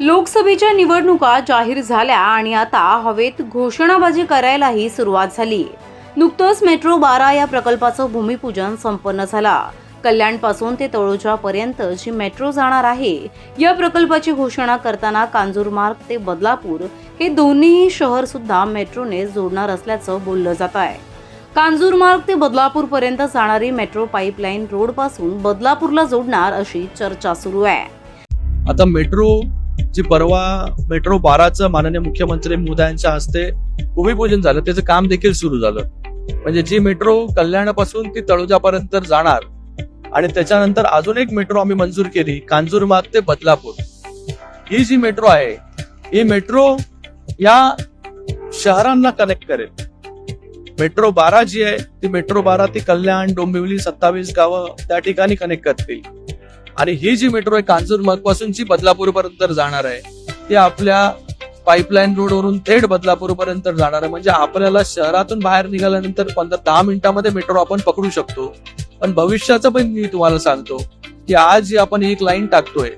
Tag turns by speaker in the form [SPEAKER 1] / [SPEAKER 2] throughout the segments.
[SPEAKER 1] लोकसभेच्या निवडणुका जाहीर झाल्या आणि आता हवेत घोषणाबाजी करायलाही सुरुवात झाली. नुकतंच मेट्रो बारा या प्रकल्पाचं भूमिपूजन संपन्न झाला. कल्याणपासून ते तळोजापर्यंत जी मेट्रो जाणार आहे या प्रकल्पाची घोषणा करताना कांजूरमार्ग ते बदलापूर हे दोन्ही शहर सुद्धा मेट्रोने जोडणार असल्याचं बोललं जात आहे कांजूरमार्ग ते बदलापूर पर्यंत जाणारी मेट्रो पाईपलाईन रोडपासून बदलापूरला जोडणार अशी चर्चा सुरू आहे.
[SPEAKER 2] आता मेट्रो जी परवा मेट्रो बाराचं माननीय मुख्यमंत्री मोदयांच्या हस्ते भूमिपूजन झालं त्याचं काम देखील सुरू झालं. म्हणजे जी मेट्रो कल्याणापासून ती तळोजापर्यंत जाणार आणि त्याच्यानंतर अजून एक मेट्रो आम्ही मंजूर केली कांजूरमार्ग ते बदलापूर. ही जी मेट्रो आहे ही मेट्रो या शहरांना कनेक्ट करेल. मेट्रो बारा जी आहे ती मेट्रो बारा ती कल्याण डोंबिवली सत्तावीस गावं त्या ठिकाणी कनेक्ट करतील. आणि ही जी मेट्रो आहे कांजूरमार्गपासून जी बदलापूर पर्यंत जाणार आहे. ती आपल्या पाईपलाईन रोडवरून थेट बदलापूर पर्यंत जाणार आहे. म्हणजे आपल्याला शहरातून बाहेर निघाल्यानंतर पंधरा दहा मिनिटांमध्ये मेट्रो आपण पकडू शकतो. पण भविष्याचं पण मी तुम्हाला सांगतो की आज जी आपण एक लाईन टाकतोय.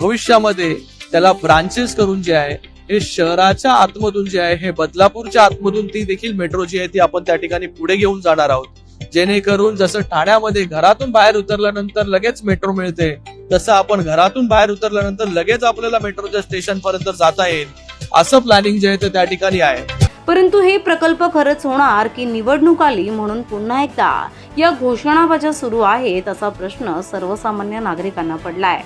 [SPEAKER 2] भविष्यामध्ये त्याला ब्रांचेस करून जे आहे हे शहराच्या आतमधून जे आहे हे बदलापूरच्या आतमधून ती देखील मेट्रो जी आहे ती आपण त्या ठिकाणी पुढे घेऊन जाणार आहोत. जेणेकरून जसं ठाण्यामध्ये घरातून बाहेर उतरल्यानंतर लगेच मेट्रो मिळते तसं आपण घरातून बाहेर उतरल्यानंतर लगेच आपल्याला मेट्रोच्या स्टेशन पर्यंत जाता येईल. असं प्लॅनिंग जे आहे ते त्या ठिकाणी आहे.
[SPEAKER 1] परंतु हे प्रकल्प खरंच होणार की निवडणूक आली म्हणून पुन्हा एकदा या घोषणाबाज्या सुरू आहेत असा प्रश्न सर्वसामान्य नागरिकांना पडलाय.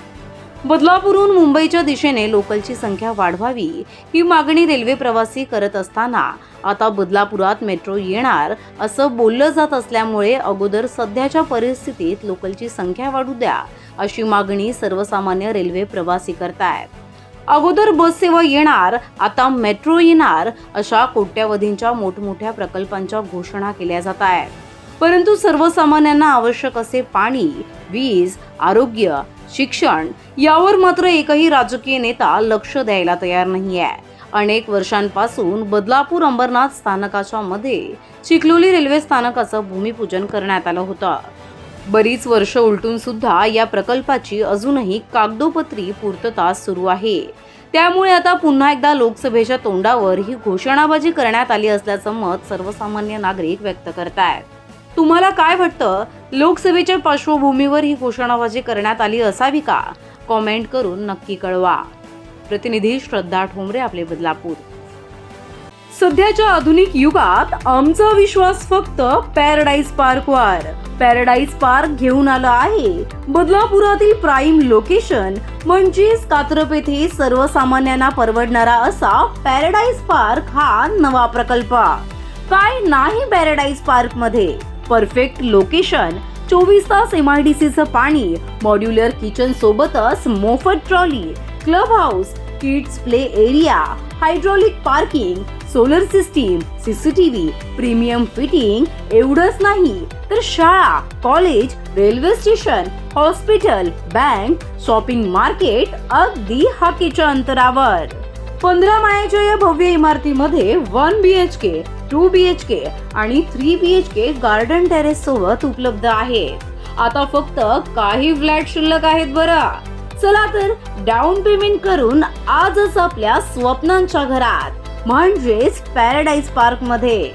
[SPEAKER 1] बदलापूरहून मुंबईच्या दिशेने लोकलची संख्या वाढवावी ही मागणी रेल्वे प्रवासी करत असताना. आता बदलापुरात मेट्रो येणार असं बोललं जात असल्यामुळे अगोदर सध्याच्या परिस्थितीत लोकलची संख्या वाढू द्या अशी मागणी सर्वसामान्य रेल्वे प्रवासी करतायत. अगोदर बस सेवा येणार आता मेट्रो येणार अशा कोट्यावधींच्या मोठमोठ्या प्रकल्पांच्या घोषणा केल्या जात आहेत परंतु सर्वसामान्यांना आवश्यक असे पाणी वीज आरोग्य शिक्षण यावर मात्र एकही राजकीय नेता लक्ष द्यायला तयार नाही आहे अनेक वर्षांपासून बदलापूर अंबरनाथ स्थानकाच्या मध्ये चिखलोली रेल्वे स्थानकाचं भूमिपूजन करण्यात आलं होतं. बरीच वर्ष उलटून सुद्धा या प्रकल्पाची अजूनही कागदोपत्री पूर्तता सुरू आहे. त्यामुळे आता पुन्हा एकदा लोकसभेच्या तोंडावर ही घोषणाबाजी करण्यात आली असल्याचं मत सर्वसामान्य नागरिक व्यक्त करतायत. तुम्हाला काय वाटतं? लोकसभेच्या पार्श्वभूमीवर ही घोषणाबाजी करण्यात आली असावी का? कॉमेंट करून नक्की कळवा. प्रतिनिधी श्रद्धा ठोंबरे आपले बदलापूर. सध्याच्या आधुनिक युगात आमचा विश्वास फक्त पॅराडाईज पार्कवर. पॅराडाईज पार्क घेऊन आलं आहे. बदलापुरातील प्राईम लोकेशन म्हणजेच कात्रप येथे सर्वसामान्यांना परवडणारा असा पॅराडाईज पार्क हा नवा प्रकल्प. काय नाही पॅराडाईज पार्कमध्ये परफेक्ट लोकेशन चोवीस तास एम आय डी सीचं पाणी मॉड्युलर किचन सोबतच मोफत trolley club house kids play area hydraulic parking solar system CCTV premium fitting एवढंच नाही. तर शाळा college railway station hospital bank shopping market अगदी हाकेच्या अंतरावर. पंधरा मायाच्या या भव्य इमारतीमध्ये one B H K two B H K आणि three B H K garden terrace सोबत उपलब्ध आहेत. आता फक्त काही फ्लॅट शिल्लक आहेत बरं. चला तर डाऊन पेमेंट करून आजच आपल्या स्वप्नांच्या घरात म्हणजेच पॅराडाईज पार्कमध्ये.